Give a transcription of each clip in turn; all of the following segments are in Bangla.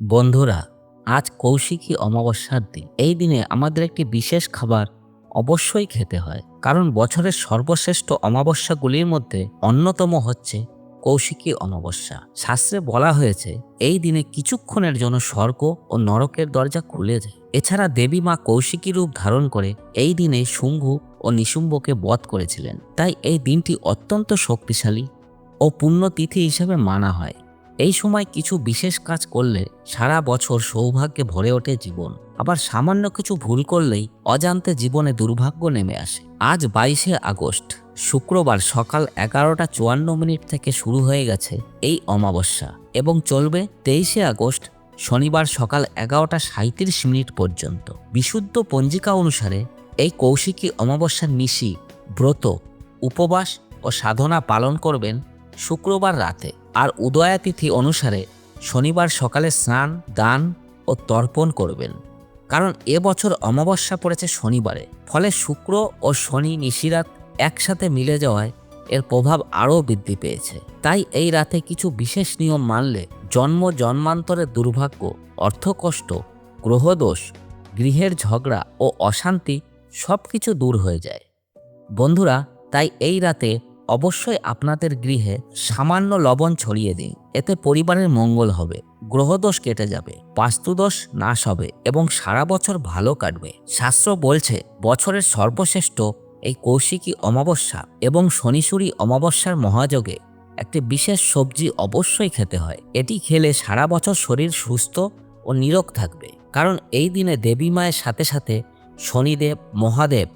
বন্ধুরা, আজ কৌশিকী অমাবস্যার দিন। এই দিনে আমাদের একটি বিশেষ খাবার অবশ্যই খেতে হয়, কারণ বছরের সর্বশ্রেষ্ঠ অমাবস্যাগুলির মধ্যে অন্যতম হচ্ছে কৌশিকী অমাবস্যা। শাস্ত্রে বলা হয়েছে, এই দিনে কিছুক্ষণের জন্য স্বর্গ ও নরকের দরজা খুলে যায়। এছাড়া দেবী মা কৌশিকী রূপ ধারণ করে এই দিনে শুম্ভু ও নিশুম্ভকে বধ করেছিলেন। তাই এই দিনটি অত্যন্ত শক্তিশালী ও পুণ্যতিথি হিসেবে মানা হয়। এই সময় কিছু বিশেষ কাজ করলে সারা বছর সৌভাগ্যে ভরে ওঠে জীবন। আবার সামান্য কিছু ভুল করলেই অজান্তে জীবনে দুর্ভাগ্য নেমে আসে। আজ বাইশে আগস্ট, শুক্রবার সকাল এগারোটা চুয়ান্ন মিনিট থেকে শুরু হয়ে গেছে এই অমাবস্যা এবং চলবে তেইশে আগস্ট, শনিবার সকাল এগারোটা সাঁত্রিশ মিনিট পর্যন্ত। বিশুদ্ধ পঞ্জিকা অনুসারে এই কৌশিকী অমাবস্যার নিশি, ব্রত, উপবাস ও সাধনা পালন করবেন শুক্রবার রাতে। আর উদয়াতিথি অনুসারে শনিবার সকালে স্নান, দান ও তর্পণ করবেন। কারণ এবছর অমাবস্যা পড়েছে শনিবারে। ফলে শুক্র ও শনি নিশিরাত একসাথে মিলে যাওয়ায় এর প্রভাব আরও বৃদ্ধি পেয়েছে। তাই এই রাতে কিছু বিশেষ নিয়ম মানলে জন্ম জন্মান্তরের দুর্ভাগ্য, অর্থকষ্ট, গ্রহদোষ, গৃহের ঝগড়া ও অশান্তি সব কিছু দূর হয়ে যায়। বন্ধুরা, তাই এই রাতে অবশ্যই আপনাদের গৃহে সামান্য লবণ ছড়িয়ে দিন। এতে পরিবারের মঙ্গল হবে, গ্রহদোষ কেটে যাবে, বাস্তুদোষ নাশ হবে এবং সারা বছর ভালো কাটবে। শাস্ত্র বলছে, বছরের সর্বশ্রেষ্ঠ এই কৌশিকী অমাবস্যা এবং শনিশুরি অমাবস্যার মহাযোগে একটি বিশেষ সবজি অবশ্যই খেতে হয়। এটি খেলে সারা বছর শরীর সুস্থ ও নিরোগ থাকবে। কারণ এই দিনে দেবী মায়ের সাথে সাথে শনিদেব, মহাদেব,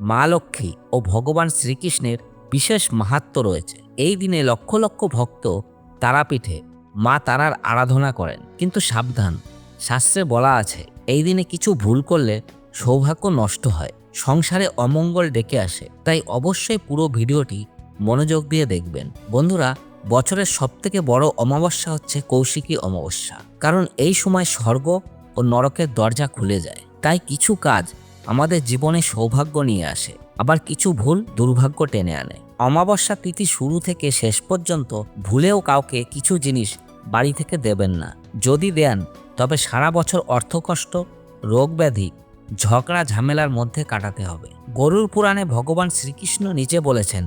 মা লক্ষ্মী ও ভগবান শ্রীকৃষ্ণের বিশেষ মাহাত্ম রয়েছে। এই দিনে লক্ষ লক্ষ ভক্ত তারাপীঠে মা তারার আরাধনা করেন। কিন্তু সাবধান, শাস্ত্রে বলা আছে, এই দিনে কিছু ভুল করলে সৌভাগ্য নষ্ট হয়। সংসারে অমঙ্গল ডেকে আসে, তাই অবশ্যই পুরো ভিডিওটি মনোযোগ দিয়ে দেখবেন। বন্ধুরা, বছরের সবথেকে বড় অমাবস্যা হচ্ছে কৌশিকী অমাবস্যা। কারণ এই সময় স্বর্গ ও নরকের দরজা খুলে যায়। তাই কিছু কাজ আমাদের জীবনে সৌভাগ্য নিয়ে আসে। আবার কিছু ভুল দুর্ভাগ্য টেনে আনে। অমাবস্যা তিথি শুরু থেকে শেষ পর্যন্ত ভুলেও কাউকে কিছু জিনিস বাড়ি থেকে দেবেন না। যদি দেন, তবে সারা বছর অর্থকষ্ট, রোগ ব্যাধি, ঝগড়া, ঝামেলার মধ্যে কাটাতে হবে। গরুর পুরাণে ভগবান শ্রীকৃষ্ণ নিজে বলেছেন,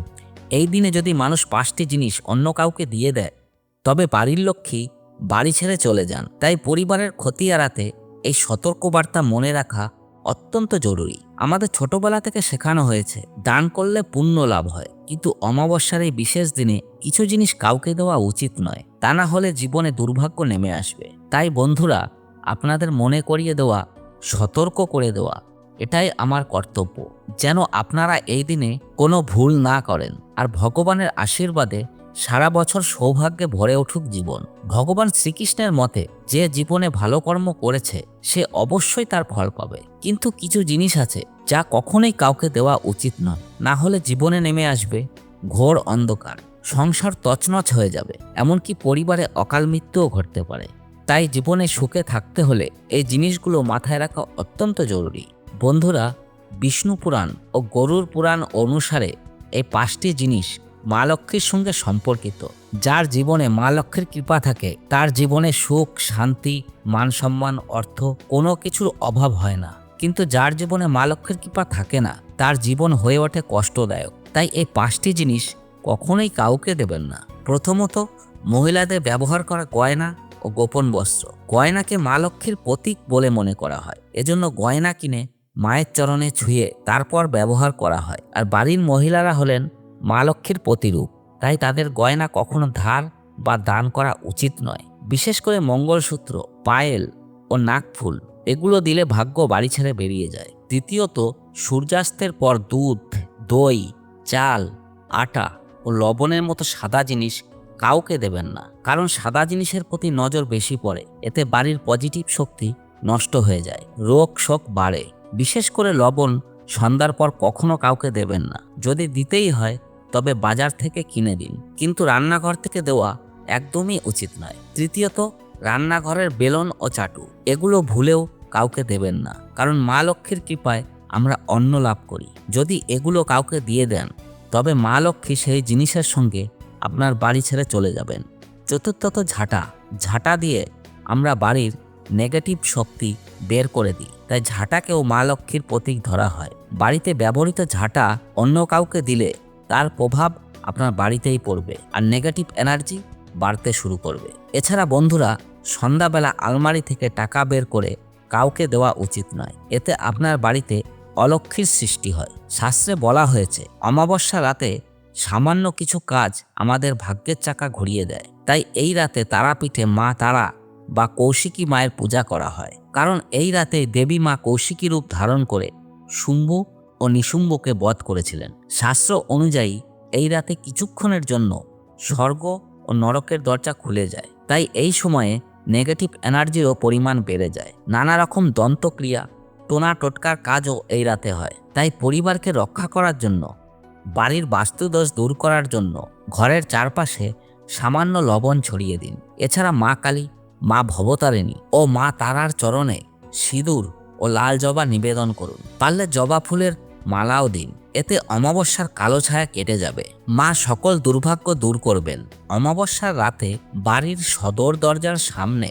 এই দিনে যদি মানুষ পাঁচটি জিনিস অন্য কাউকে দিয়ে দেয়, তবে বাড়ির লক্ষ্মী বাড়ি ছেড়ে চলে যান। তাই পরিবারের ক্ষতি এড়াতে এই সতর্কবার্তা মনে রাখা অত্যন্ত জরুরি। আমাদের ছোটবেলা থেকে শেখানো হয়েছে, দান করলে পুণ্য লাভ হয়। কিন্তু অমাবস্যার এই বিশেষ দিনে কিছু জিনিস কাউকে দেওয়া উচিত নয়। তা না হলে জীবনে দুর্ভাগ্য নেমে আসবে। তাই বন্ধুরা, আপনাদের মনে করিয়ে দেওয়া, সতর্ক করে দেওয়া, এটাই আমার কর্তব্য। যেন আপনারা এই দিনে কোনো ভুল না করেন। আর ভগবানের আশীর্বাদে সারা বছর সৌভাগ্যে ভরে উঠুক জীবন। ভগবান শ্রীকৃষ্ণের মতে, যে জীবনে ভালো কর্ম করেছে, সে অবশ্যই তার ফল পাবে। কিন্তু কিছু জিনিস আছে, যা কখনোই কাউকে দেওয়া উচিত নয়। না হলে জীবনে নেমে আসবে ঘোর অন্ধকার, সংসার তছনছ হয়ে যাবে, এমনকি পরিবারে অকাল মৃত্যুও ঘটতে পারে। তাই জীবনে সুখে থাকতে হলে এই জিনিসগুলো মাথায় রাখা অত্যন্ত জরুরি। বন্ধুরা, বিষ্ণু পুরাণ ও গরুর পুরাণ অনুসারে এই পাঁচটি জিনিস মা লক্ষ্মীর সঙ্গে সম্পর্কিত। যার জীবনে মা লক্ষ্মীর কৃপা থাকে, তার জীবনে সুখ, শান্তি, মান সম্মান, অর্থ কোনো কিছুর অভাব হয় না। কিন্তু যার জীবনে মা লক্ষ্মীর কৃপা থাকে না, তার জীবন হয়ে ওঠে কষ্টদায়ক। তাই এই পাঁচটি জিনিস কখনোই কাউকে দেবেন না। প্রথমত, মহিলাদের ব্যবহার করা গয়না ও গোপন বস্ত্র। গয়নাকে মা লক্ষ্মীর প্রতীক বলে মনে করা হয়। এজন্য গয়না কিনে মায়ের চরণে ছুঁয়ে তারপর ব্যবহার করা হয়। আর বাড়ির মহিলারা হলেন মা লক্ষ্মীর প্রতিরূপ, তাই তাদের গয়না কখনো ধার বা দান করা উচিত নয়। বিশেষ করে মঙ্গলসূত্র, পায়েল ও নাকফুল এগুলো দিলে ভাগ্য বাড়ি ছেড়ে বেরিয়ে যায়। দ্বিতীয়ত, সূর্যাস্তের পর দুধ, দই, চাল, আটা ও লবণের মতো সাদা জিনিস কাউকে দেবেন না, কারণ সাদা জিনিসের প্রতি নজর বেশি পড়ে, এতে বাড়ির পজিটিভ শক্তি নষ্ট হয়ে যায়, রোগ শোক বাড়ে। বিশেষ করে লবণ সন্ধ্যার পর কখনো কাউকে দেবেন না। যদি দিতেই হয় তবে বাজার থেকে কিনে দিন কিন্তু রান্নাঘর থেকে দেওয়া একদমই উচিত নয়। তৃতীয়ত, রান্নাঘরের বেলন ও চাটু, এগুলো ভুলেও কাউকে দেবেন না। কারণ মা লক্ষ্মীর কৃপায় আমরা অন্ন লাভ করি। যদি এগুলো কাউকে দিয়ে দেন, তবে মা লক্ষ্মী সেই জিনিসের সঙ্গে আপনার বাড়ি ছেড়ে চলে যাবেন। চতুর্থত ঝাঁটা ঝাঁটা দিয়ে আমরা বাড়ির নেগেটিভ শক্তি বের করে দিই। তাই ঝাঁটাকেও মা লক্ষ্মীর প্রতীক ধরা হয়। বাড়িতে ব্যবহৃত ঝাঁটা অন্য কাউকে দিলে তার প্রভাব আপনার বাড়িতেই পড়বে আর নেগেটিভ এনার্জি বাড়তে শুরু করবে। এছাড়া বন্ধুরা, সন্ধ্যাবেলা আলমারি থেকে টাকা বের করে কাউকে দেওয়া উচিত নয়। এতে আপনার বাড়িতে অলক্ষীর সৃষ্টি হয়। শাস্ত্রে বলা হয়েছে, অমাবস্যা রাতে সামান্য কিছু কাজ আমাদের ভাগ্যের চাকা ঘুরিয়ে দেয়। তাই এই রাতে তারাপীঠে মা তারা বা কৌশিকী মায়ের পূজা করা হয়। কারণ এই রাতে দেবী মা কৌশিকী রূপ ধারণ করে শুম্ভু ও নিশুম্ভকে বধ করেছিলেন। শাস্ত্র অনুযায়ী, এই রাতে কিছুক্ষণের জন্য স্বর্গ ও নরকের দরজা খুলে যায়। তাই এই সময়ে নেগেটিভ এনার্জিরও পরিমাণ বেড়ে যায়। নানা রকম দন্তক্রিয়া টোনা টোটকার কাজও এই রাতে হয়। তাই পরিবারকে রক্ষা করার জন্য, বাড়ির বাস্তুদোষ দূর করার জন্য ঘরের চারপাশে সামান্য লবণ ছড়িয়ে দিন। এছাড়া মা কালী, মা ভবতারিণী ও মা তারার চরণে সিঁদুর ও লাল জবা নিবেদন করুন। পারলে জবা ফুলের মালাও দিন এতে অমাবস্যার কালো ছায়া কেটে যাবে। মা সকল দুর্ভাগ্য দূর করবেন। অমাবস্যার রাতে বাড়ির সদর দরজার সামনে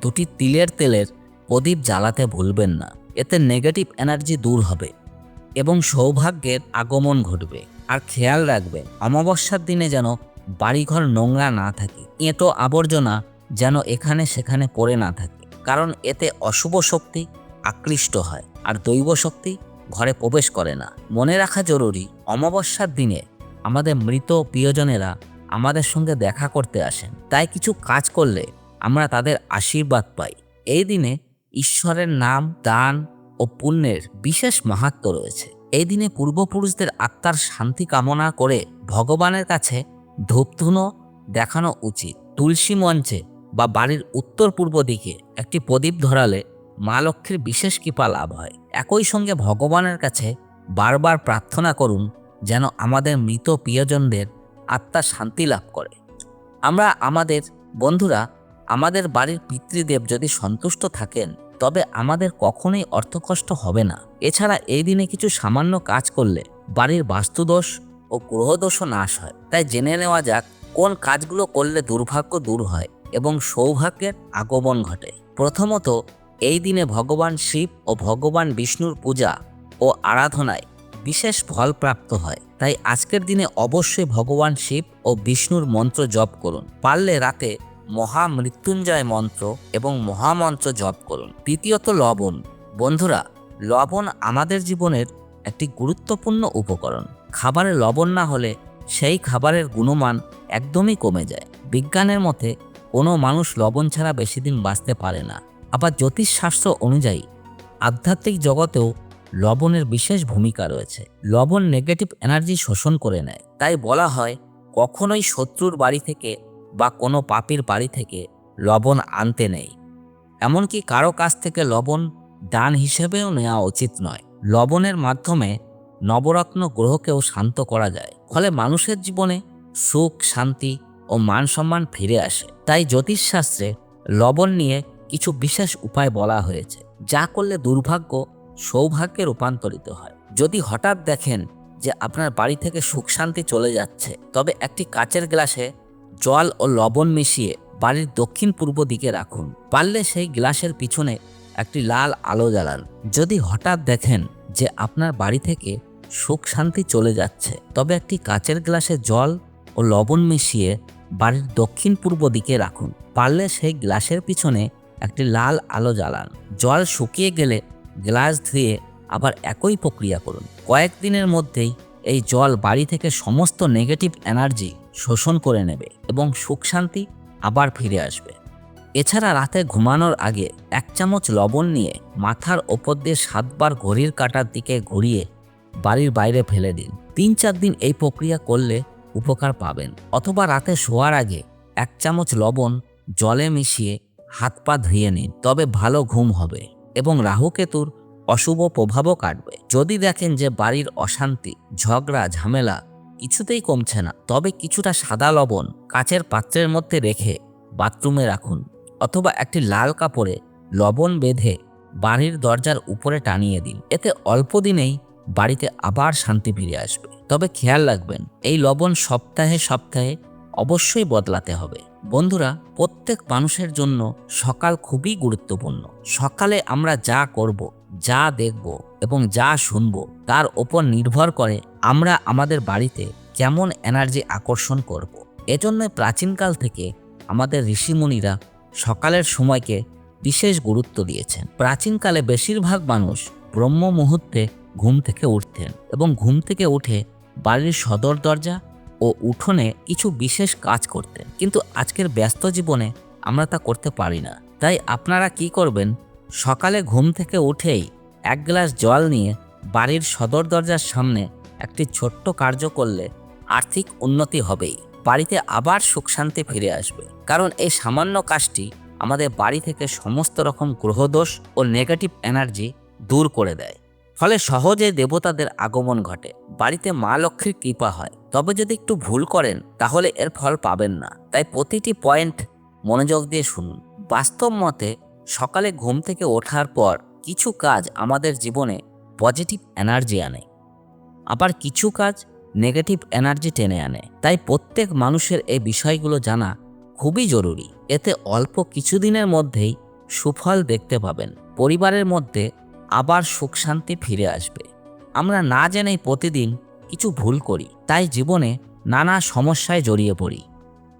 দুটি তিলের তেলের প্রদীপ জ্বালাতে ভুলবেন না। এতে নেগেটিভ এনার্জি দূর হবে এবং সৌভাগ্যের আগমন ঘটবে। আর খেয়াল রাখবেন, অমাবস্যার দিনে যেন বাড়িঘর নোংরা না থাকে। এঁটো আবর্জনা যেন এখানে সেখানে পড়ে না থাকে। কারণ এতে অশুভ শক্তি আকৃষ্ট হয়। আর দৈব শক্তি ঘরে প্রবেশ করে না। মনে রাখা জরুরি, অমাবস্যার দিনে আমাদের মৃত প্রিয়জনেরা আমাদের সঙ্গে দেখা করতে আসেন। তাই কিছু কাজ করলে আমরা তাদের আশীর্বাদ পাই। এই দিনে ঈশ্বরের নাম, দান ও পুণ্যের বিশেষ মাহাত্ম রয়েছে। এই দিনে পূর্বপুরুষদের আত্মার শান্তি কামনা করে ভগবানের কাছে ধূপধুনো দেখানো উচিত। তুলসী মঞ্চে বা বাড়ির উত্তর পূর্ব দিকে একটি প্রদীপ ধরালে মা লক্ষ্মীর বিশেষ কৃপা লাভ হয়। একই সঙ্গে ভগবানের কাছে বারবার প্রার্থনা করুন যেন আমাদের মৃত প্রিয়জনদের আত্মা শান্তি লাভ করে। আমরা আমাদের বন্ধুরা, আমাদের বাড়ির পিতৃদেব যদি সন্তুষ্ট থাকেন, তবে আমাদের কখনোই অর্থকষ্ট হবে না। এছাড়া এই দিনে কিছু সামান্য কাজ করলে বাড়ির বাস্তুদোষ ও গ্রহদোষও নাশ হয়। তাই জেনে নেওয়া যাক, কোন কাজগুলো করলে দুর্ভাগ্য দূর হয় এবং সৌভাগ্যের আগমন ঘটে। প্রথমত এই দিনে ভগবান শিব ও ভগবান বিষ্ণুর পূজা ও আরাধনায় বিশেষ ফল প্রাপ্ত হয়। তাই আজকের দিনে অবশ্যই ভগবান শিব ও বিষ্ণুর মন্ত্র জপ করুন। পারলে রাতে মহামৃত্যুঞ্জয় মন্ত্র এবং মহামন্ত্র জপ করুন। তৃতীয়ত লবণ। বন্ধুরা, লবণ আমাদের জীবনের একটি গুরুত্বপূর্ণ উপকরণ। খাবারে লবণ না হলে সেই খাবারের গুণমান একদমই কমে যায়। বিজ্ঞানের মতে কোনো মানুষ লবণ ছাড়া বেশি দিন বাঁচতে পারে না। আবার জ্যোতিষশাস্ত্র অনুযায়ী আধ্যাত্মিক জগতেও লবণের বিশেষ ভূমিকা রয়েছে। লবণ নেগেটিভ এনার্জি শোষণ করে নেয়। তাই বলা হয়, কখনোই শত্রুর বাড়ি থেকে বা কোনো পাপির বাড়ি থেকে লবণ আনতে নেই। এমনকি কারও কাছ থেকে লবণ দান হিসেবেও নেওয়া উচিত নয়। লবণের মাধ্যমে নবরত্ন গ্রহকেও শান্ত করা যায়। ফলে মানুষের জীবনে সুখ, শান্তি ও মান সম্মান ফিরে আসে। তাই জ্যোতিষশাস্ত্রে লবণ নিয়ে কিছু বিশেষ উপায় বলা হয়েছে, যা করলে দুর্ভাগ্য সৌভাগ্যে রূপান্তরিত হয়। যদি হঠাৎ দেখেন যে আপনার বাড়ি থেকে সুখ শান্তি চলে যাচ্ছে, তবে একটি কাচের গ্লাসে জল ও লবণ মিশিয়ে বাড়ির দক্ষিণ পূর্ব দিকে রাখুন। পারলে সেই গ্লাসের পিছনে একটি লাল আলো জ্বালান। যদি হঠাৎ দেখেন যে আপনার বাড়ি থেকে সুখ শান্তি চলে যাচ্ছে, তবে একটি কাচের গ্লাসে জল ও লবণ মিশিয়ে বাড়ির দক্ষিণ পূর্ব দিকে রাখুন। পারলে সেই গ্লাসের পিছনে একটি লাল আলো জ্বালান। জল শুকিয়ে গেলে গ্লাস ধুয়ে আবার একই প্রক্রিয়া করুন। কয়েকদিনের মধ্যেই এই জল বাড়ি থেকে সমস্ত নেগেটিভ এনার্জি শোষণ করে নেবে এবং সুখ শান্তি আবার ফিরে আসবে। এছাড়া রাতে ঘুমানোর আগে এক চামচ লবণ নিয়ে মাথার ওপর দিয়ে সাতবার ঘড়ির কাটার দিকে ঘুরিয়ে বাড়ির বাইরে ফেলে দিন। তিন চার দিন এই প্রক্রিয়া করলে উপকার পাবেন। অথবা রাতে শোয়ার আগে এক চামচ লবণ জলে মিশিয়ে হাত পা ধুয়ে নিন, তবে ভালো ঘুম হবে এবং রাহুকেতুর অশুভ প্রভাবও কাটবে। যদি দেখেন যে বাড়ির অশান্তি, ঝগড়া, ঝামেলা কিছুতেই কমছে না, তবে কিছুটা সাদা লবণ কাচের পাত্রের মধ্যে রেখে বাথরুমে রাখুন অথবা একটি লাল কাপড়ে লবণ বেঁধে বাড়ির দরজার উপরে টানিয়ে দিন। এতে অল্প দিনেই বাড়িতে আবার শান্তি ফিরে আসবে। তবে খেয়াল রাখবেন, এই লবণ সপ্তাহে সপ্তাহে অবশ্যই বদলাতে হবে। বন্ধুরা, প্রত্যেক মানুষের জন্য সকাল খুবই গুরুত্বপূর্ণ। সকালে আমরা যা করব, যা দেখব এবং যা শুনব, তার ওপর নির্ভর করে আমরা আমাদের বাড়িতে কেমন এনার্জি আকর্ষণ করব। এজন্য প্রাচীনকাল থেকে আমাদের ঋষিমুনিরা সকালের সময়কে বিশেষ গুরুত্ব দিয়েছেন। প্রাচীনকালে বেশিরভাগ মানুষ ব্রহ্ম মুহূর্তে ঘুম থেকে উঠতেন এবং ঘুম থেকে উঠে বাড়ির সদর দরজা ও উঠোনে কিছু বিশেষ কাজ করতেন। কিন্তু আজকের ব্যস্ত জীবনে আমরা তা করতে পারি না। তাই আপনারা কি করবেন? সকালে ঘুম থেকে উঠেই এক গ্লাস জল নিয়ে বাড়ির সদর দরজার সামনে একটি ছোট্ট কার্য করলে আর্থিক উন্নতি হবেই। বাড়িতে আবার সুখ শান্তি ফিরে আসবে। কারণ এই সামান্য কাজটি আমাদের বাড়ি থেকে সমস্ত রকম গ্রহদোষ ও নেগেটিভ এনার্জি দূর করে দেয়। ফলে সহজে দেবতাদের আগমন ঘটে। বাড়িতে মা লক্ষ্মীর কৃপা হয়। তবে যদি একটু ভুল করেন, তাহলে এর ফল পাবেন না। তাই প্রতিটি পয়েন্ট মনোযোগ দিয়ে শুনুন। বাস্তব মতে, সকালে ঘুম থেকে ওঠার পর কিছু কাজ আমাদের জীবনে পজিটিভ এনার্জি আনে। আবার কিছু কাজ নেগেটিভ এনার্জি টেনে আনে। তাই প্রত্যেক মানুষের এই বিষয়গুলো জানা খুবই জরুরি। এতে অল্প কিছুদিনের মধ্যেই সুফল দেখতে পাবেন। পরিবারের মধ্যে আবার সুখ শান্তি ফিরে আসবে। আমরা না জেনেই প্রতিদিন কিছু ভুল করি। তাই জীবনে নানা সমস্যায় জড়িয়ে পড়ি।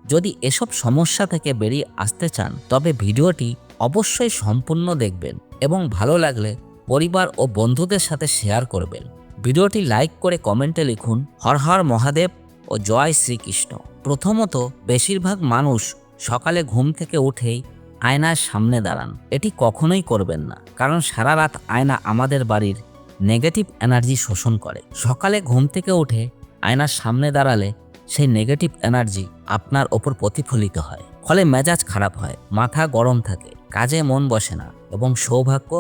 যদি এসব সমস্যা থেকে বেরিয়ে আসতে চান, তবে ভিডিওটি অবশ্যই সম্পূর্ণ দেখবেন এবং ভালো লাগলে পরিবার ও বন্ধুদের সাথে শেয়ার করবেন। ভিডিওটি লাইক করে কমেন্টে লিখুন, হর হর মহাদেব ও জয় শ্রীকৃষ্ণ। প্রথমত, বেশিরভাগ মানুষ সকালে ঘুম থেকে উঠেই আয়নার সামনে দাঁড়ান। এটি কখনোই করবেন না, কারণ সারা রাত আয়না আমাদের বাড়ির নেগেটিভ এনার্জি শোষণ করে। সকালে ঘুম থেকে উঠে আয়নার সামনে দাঁড়ালে সেই নেগেটিভ এনার্জি আপনার ওপর প্রতিফলিত হয়। ফলে মেজাজ খারাপ হয়, মাথা গরম থাকে, কাজে মন বসে না এবং সৌভাগ্য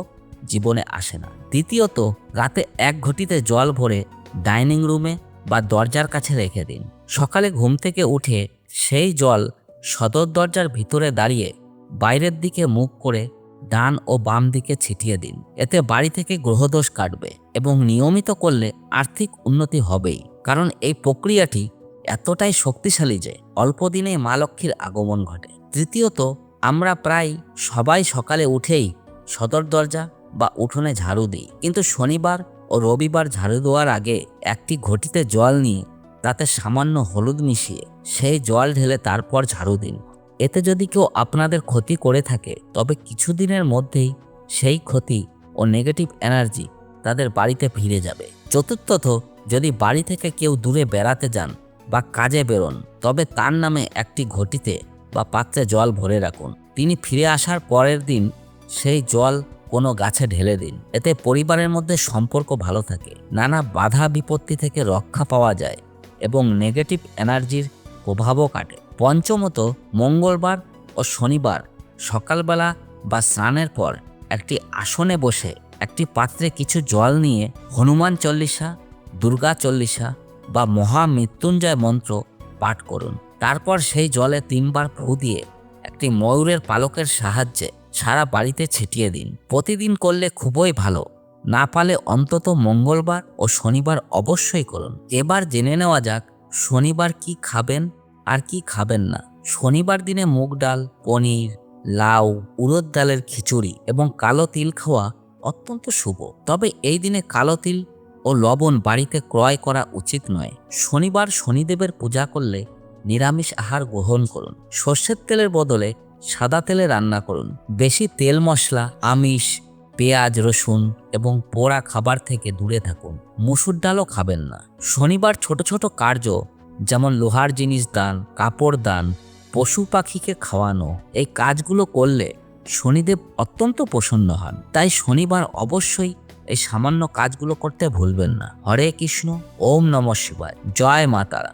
জীবনে আসে না। দ্বিতীয়ত, রাতে এক ঘটিতে জল ভরে ডাইনিং রুমে বা দরজার কাছে রেখে দিন। সকালে ঘুম থেকে উঠে সেই জল সদর দরজার ভিতরে দাঁড়িয়ে বাইরের দিকে মুখ করে ডান ও বাম দিকে ছিটিয়ে দিন। এতে বাড়ি থেকে গ্রহদোষ কাটবে এবং নিয়মিত করলে আর্থিক উন্নতি হবেই। কারণ এই প্রক্রিয়াটি এতটাই শক্তিশালী যে অল্প দিনেই মা লক্ষ্মীর আগমন ঘটে। তৃতীয়ত, আমরা প্রায় সবাই সকালে উঠেই সদর দরজা বা উঠোনে ঝাড়ু দিই। কিন্তু শনিবার ও রবিবার ঝাড়ু দেওয়ার আগে একটি ঘটিতে জল নিয়ে তাতে সামান্য হলুদ মিশিয়ে সেই জল ঢেলে তারপর ঝাড়ু দিন। এতে যদি কেউ আপনাদের ক্ষতি করে থাকে, তবে কিছুদিনের মধ্যেই সেই ক্ষতি ও নেগেটিভ এনার্জি তাদের বাড়িতে ফিরে যাবে। চতুর্থত যদি বাড়ি থেকে কেউ দূরে বেড়াতে যান বা কাজে বেরোন, তবে তার নামে একটি ঘটিতে বা পাত্রে জল ভরে রাখুন। তিনি ফিরে আসার পরের দিন সেই জল কোনো গাছে ঢেলে দিন। এতে পরিবারের মধ্যে সম্পর্ক ভালো থাকে। নানা বাধা বিপত্তি থেকে রক্ষা পাওয়া যায় এবং নেগেটিভ এনার্জির প্রভাবও কাটে। পঞ্চমত, মঙ্গলবার ও শনিবার সকালবেলা বা স্নানের পর একটি আসনে বসে একটি পাত্রে কিছু জল নিয়ে হনুমান চল্লিশা দুর্গা চল্লিশা বা মহামৃত্যুঞ্জয় মন্ত্র পাঠ করুন। তারপর সেই জলে তিনবার ফু দিয়ে একটি ময়ূরের পালকের সাহায্যে সারা বাড়িতে ছিটিয়ে দিন। প্রতিদিন করলে খুবই ভালো। না পালে অন্তত মঙ্গলবার ও শনিবার অবশ্যই করুন। এবার জেনে নেওয়া যাক, শনিবার কি খাবেন আর কি খাবেন না। শনিবার দিনে মুগ ডাল, পনির, লাউ, উড়দ ডালের খিচুড়ি এবং কালো তিল খাওয়া অত্যন্ত শুভ। তবে এই দিনে কালো তিল ও লবণ বাড়িতে ক্রয় করা উচিত নয়। শনিবার শনিদেবের পূজা করলে নিরামিষ আহার গ্রহণ করুন। সর্ষের তেলের বদলে সাদা তেলে রান্না করুন। বেশি তেল মশলা, আমিষ, পেঁয়াজ, রসুন এবং পোড়া খাবার থেকে দূরে থাকুন। মুসুর ডালও খাবেন না। শনিবার ছোট ছোট কার্য যেমন লোহার জিনিস দান, কাপড় দান, পশু পাখিকে খাওয়ানো, এই কাজগুলো করলে শনিদেব অত্যন্ত প্রসন্ন হন। তাই শনিবার অবশ্যই এই সামান্য কাজগুলো করতে ভুলবেন না। হরে কৃষ্ণ ওম নম শিবায়। জয় মা তারা।